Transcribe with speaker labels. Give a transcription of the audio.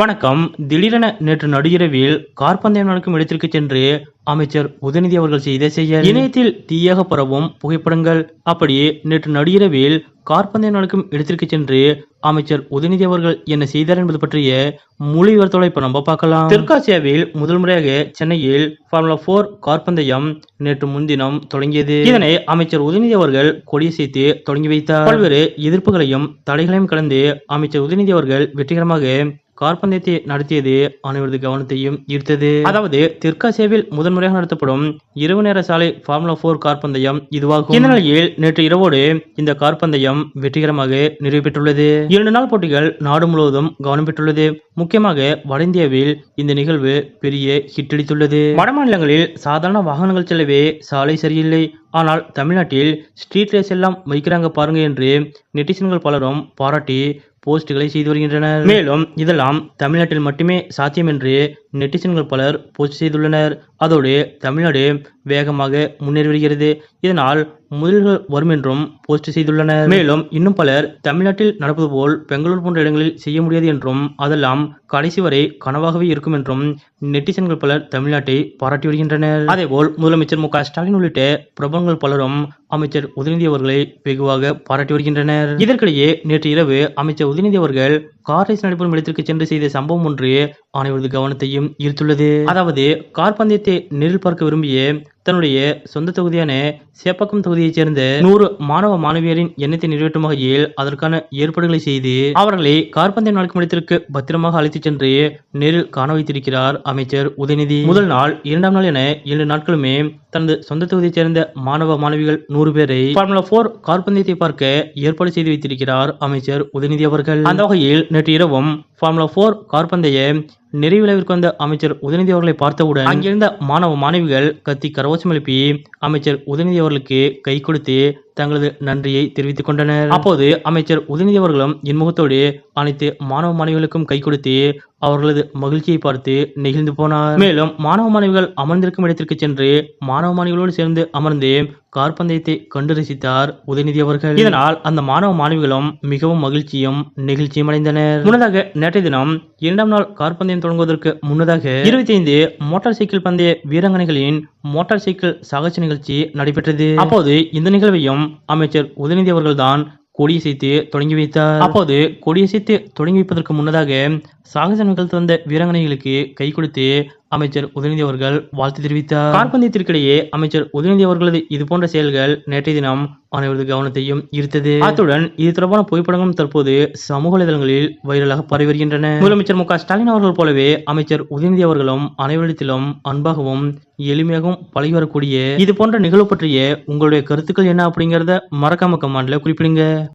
Speaker 1: வணக்கம். திடீரென நேற்று நடுஇரவில் கார்பந்தயம் நடக்கும் இடத்திற்கு சென்று அமைச்சர் உதயநிதி அவர்கள் செய்த செய்ய இணையத்தில் தீயாக பரவும் புகைப்படங்கள். அப்படியே நேற்று நடுஇரவில் கார்பந்தயம் நடக்கும் இடத்திற்கு சென்று அமைச்சர் உதயநிதி அவர்கள் என்ன செய்தார் என்பது பற்றிய மொழி விவரத்தோட இப்ப நம்ம பார்க்கலாம். தெற்காசியாவில் முதல் முறையாக சென்னையில் ஃபார்முலா போர் கார்பந்தயம் நேற்று முன்தினம் தொடங்கியது. இதனை அமைச்சர் உதயநிதி அவர்கள் கொடியசைத்து தொடங்கி வைத்தார். பல்வேறு எதிர்ப்புகளையும் தடைகளையும் கலந்து அமைச்சர் உதயநிதி அவர்கள் வெற்றிகரமாக கார்பந்தயத்தை நடத்தியது அனைவரது கவனத்தையும் ஈர்த்தது. அதாவது தெற்காசியாவில் முதன்முறையாக நடத்தப்படும் இரவு நேர சாலை ஃபார்முலா போர் கார்பந்தயம் இதுவாகும். இந்த நிலையில் நேற்று இரவோடு இந்த கார்பந்தயம் வெற்றிகரமாக நிறைவு பெற்றுள்ளது. இரண்டு நாள் போட்டிகள் நாடு முழுவதும் கவனம் பெற்றுள்ளது. முக்கியமாக வட இந்தியாவில் இந்த நிகழ்வு பெரிய ஹிட்டடித்துள்ளது வட மாநிலங்களில் சாதாரண வாகனங்கள் செல்லவே சாலை சரியில்லை. ஆனால் தமிழ்நாட்டில் ஸ்ட்ரீட் ரேஸ் எல்லாம் வைக்கிறாங்க பாருங்க என்று நெட்டிசன்கள் பலரும் பாராட்டி போஸ்டுகளை செய்து வருகின்றனர். மேலும் இதெல்லாம் தமிழ்நாட்டில் மட்டுமே சாத்தியம் என்று நெட்டிசன்கள் பலர் போஸ்ட் செய்துள்ளனர். அதோடு தமிழ்நாடு வேகமாக முன்னேறி வருகிறது. இதனால் முதல்கள் வரும் என்றும் போஸ்ட் செய்துள்ளனர். மேலும் இன்னும் பலர் தமிழ்நாட்டில் நடப்பது போல் பெங்களூர் போன்ற இடங்களில் செய்ய முடியாது என்றும் அதெல்லாம் கடைசி வரை கனவாகவே இருக்கும் என்றும் நெட்டிசன்கள் பலர் தமிழ்நாட்டை பாராட்டி வருகின்றனர். அதேபோல் முதலமைச்சர் மு க ஸ்டாலின் உள்ளிட்ட பிரபலங்கள் பலரும் அமைச்சர் உதயநிதி அவர்களை வெகுவாக பாராட்டி வருகின்றனர். இதற்கிடையே நேற்று இரவு அமைச்சர் உதயநிதி அவர்கள் கார் ரேஸ் நடைபெறும் இடத்திற்கு சென்று செய்த சம்பவம் ஒன்று அனைவரது கவனத்தையும் ஈர்த்துள்ளது. அதாவது கார் பந்தயத்தை நேரில் பார்க்க விரும்பிய தன்னுடைய சொந்த தொகுதியான சேப்பக்கம் தொகுதியைச் சேர்ந்த நூறு மாணவ மாணவியரின் எண்ணத்தை நிறைவேற்றும் வகையில் அதற்கான ஏற்பாடுகளை செய்து அவர்களை கார்பந்தயம் நடக்கும் இடத்திற்கு பத்திரமாக அழைத்துச் சென்று நேரில் காண வைத்திருக்கிறார் அமைச்சர் உதயநிதி. முதல் நாள் இரண்டாம் நாள் என இரண்டு நாட்களுமே தனது சொந்த தொகுதியைச் சேர்ந்த மாணவ மாணவிகள் நூறு பேரை ஃபார்முலா போர் கார்பந்தயத்தை பார்க்க ஏற்பாடு செய்து வைத்திருக்கிறார் அமைச்சர் உதயநிதி அவர்கள். அந்த வகையில் நேற்று இரவும் ஃபார்முலா போர் கார்பந்தய நிறைவிழாவிற்கு வந்த அமைச்சர் உதயநிதி அவர்களை பார்த்தவுடன் அங்கிருந்த மாணவ மாணவிகள் கத்தி கரவசம் எழுப்பி அமைச்சர் உதயநிதி அவர்களுக்கு கை கொடுத்து தங்களது நன்றியை தெரிவித்துக் கொண்டனர். அப்போது அமைச்சர் உதயநிதி அவர்களும் இன்முகத்தோடு அனைத்து மாணவ மாணவிகளுக்கும் கை கொடுத்து அவர்களது மகிழ்ச்சியை பார்த்து நெகிழ்ந்து போனார். மேலும் மாணவ மாணவிகள் அமர்ந்திருக்கும் இடத்திற்கு சென்று மாணவ மாணவிகளோடு சேர்ந்து அமர்ந்து கார்பந்தயத்தை கண்டு ரசித்தார் உதயநிதி அவர்கள். இதனால் அந்த மாணவ மாணவிகளும் மிகவும் மகிழ்ச்சியும் நெகிழ்ச்சியும் அடைந்தனர். முன்னதாக நேற்றைய தினம் இரண்டாம் நாள் கார்பந்தயம் தொடங்குவதற்கு முன்னதாக இருபத்தி ஐந்து மோட்டார் சைக்கிள் பந்தய வீராங்கனைகளின் மோட்டார் சைக்கிள் சாகச நிகழ்ச்சி நடைபெற்றது. அப்போது இந்த நிகழ்வையும் அமைச்சர் உதயநிதி அவர்கள்தான் கொடியசைத்து தொடங்கி வைத்தார். அப்போது கொடியசைத்து தொடங்கி வைப்பதற்கு முன்னதாக சாகச நிகழ்த்து வந்த வீராங்கனைகளுக்கு கை கொடுத்து அமைச்சர் உதயநிதி அவர்கள் வாழ்த்து தெரிவித்தார். கார்பந்தியத்திற்கிடையே அமைச்சர் உதயநிதி அவர்களது இது போன்ற செயல்கள் நேற்றைய தினம் அனைவரது கவனத்தையும் ஈர்த்தது. அத்துடன் இது தொடர்பான புகைப்படங்களும் தற்போது சமூக வலைதளங்களில் வைரலாக பரவி வருகின்றன. முதலமைச்சர் மு ஸ்டாலின் அவர்கள் போலவே அமைச்சர் உதயநிதி அவர்களும் அனைவரிடத்திலும் அன்பாகவும் எளிமையாகவும் பழகி வரக்கூடிய இது போன்ற நிகழ்வு பற்றிய உங்களுடைய கருத்துக்கள் என்ன அப்படிங்கறத மறக்காம கமாண்ட்ல குறிப்பிடுங்க.